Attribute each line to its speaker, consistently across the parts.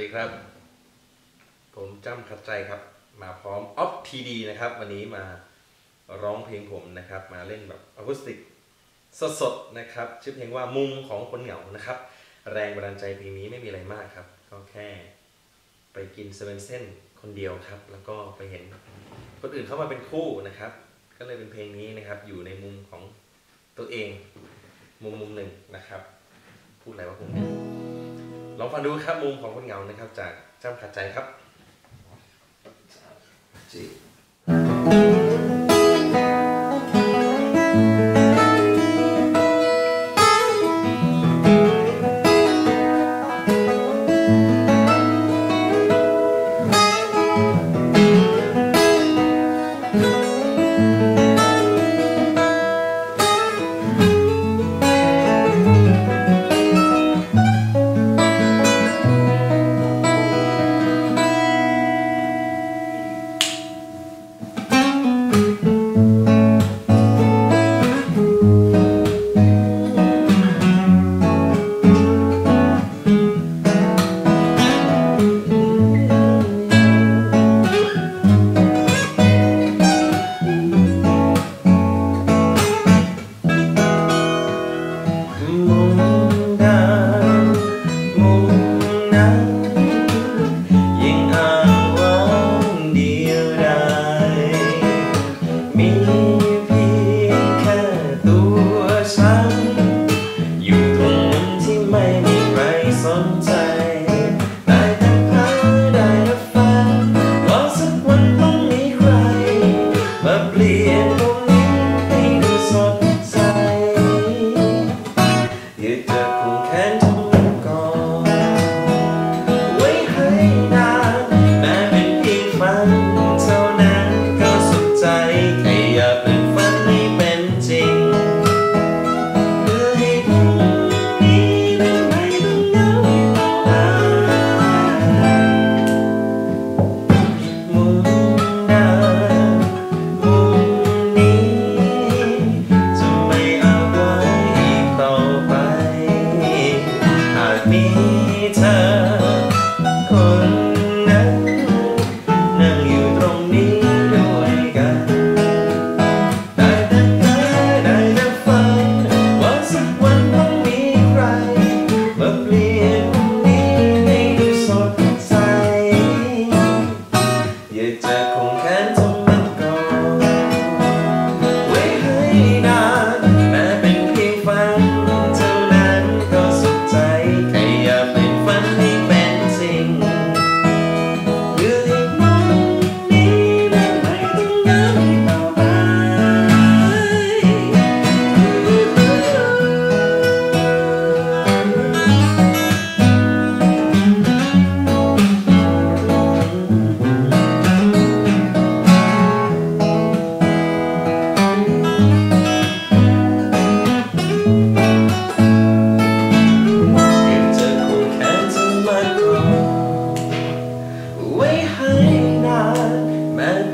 Speaker 1: วัสดีครับ ผมจ้ำขัดใจครับ มาพร้อมออฟทีดีนะครับ วันนี้มาร้องเพลงผมนะครับ มาเล่นแบบอะคูสติกสดๆนะครับ ชื่อเพลงว่ามุมของคนเหงานะครับ แรงบันดาลใจเพลงนี้ไม่มีอะไรมากครับ ก็แค่ไปกินเซเว่นเส้นคนเดียวครับ แล้วก็ไปเห็นคนอื่นเข้ามาเป็นคู่นะครับ ก็เลยเป็นเพลงนี้นะครับ อยู่ในมุมของตัวเอง มุมมุมหนึ่งนะครับ พูดอะไรวะผมเนี่ย ลองฟังดูครับมุมของคนเหงานะครับ จากจ้ำขัดใจครับ
Speaker 2: จี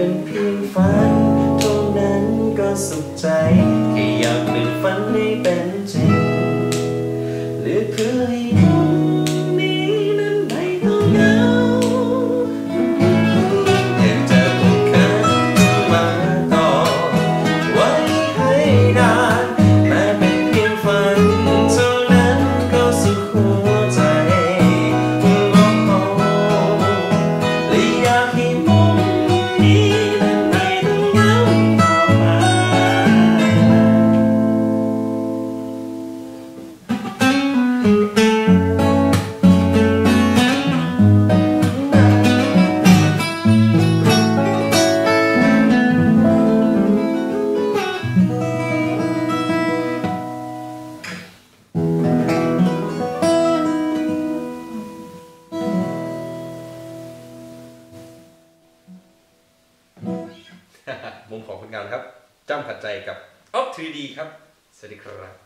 Speaker 2: เป็นเพียงฝันเท่านั้นก็สุขใจแค่อยากเป็นฝันให้เป็นจริงหรือเพื่อให้ มุมของคนเงาน
Speaker 1: ครับจ้ำขัดใจกับออฟทีดีครับ สวัสดีครับ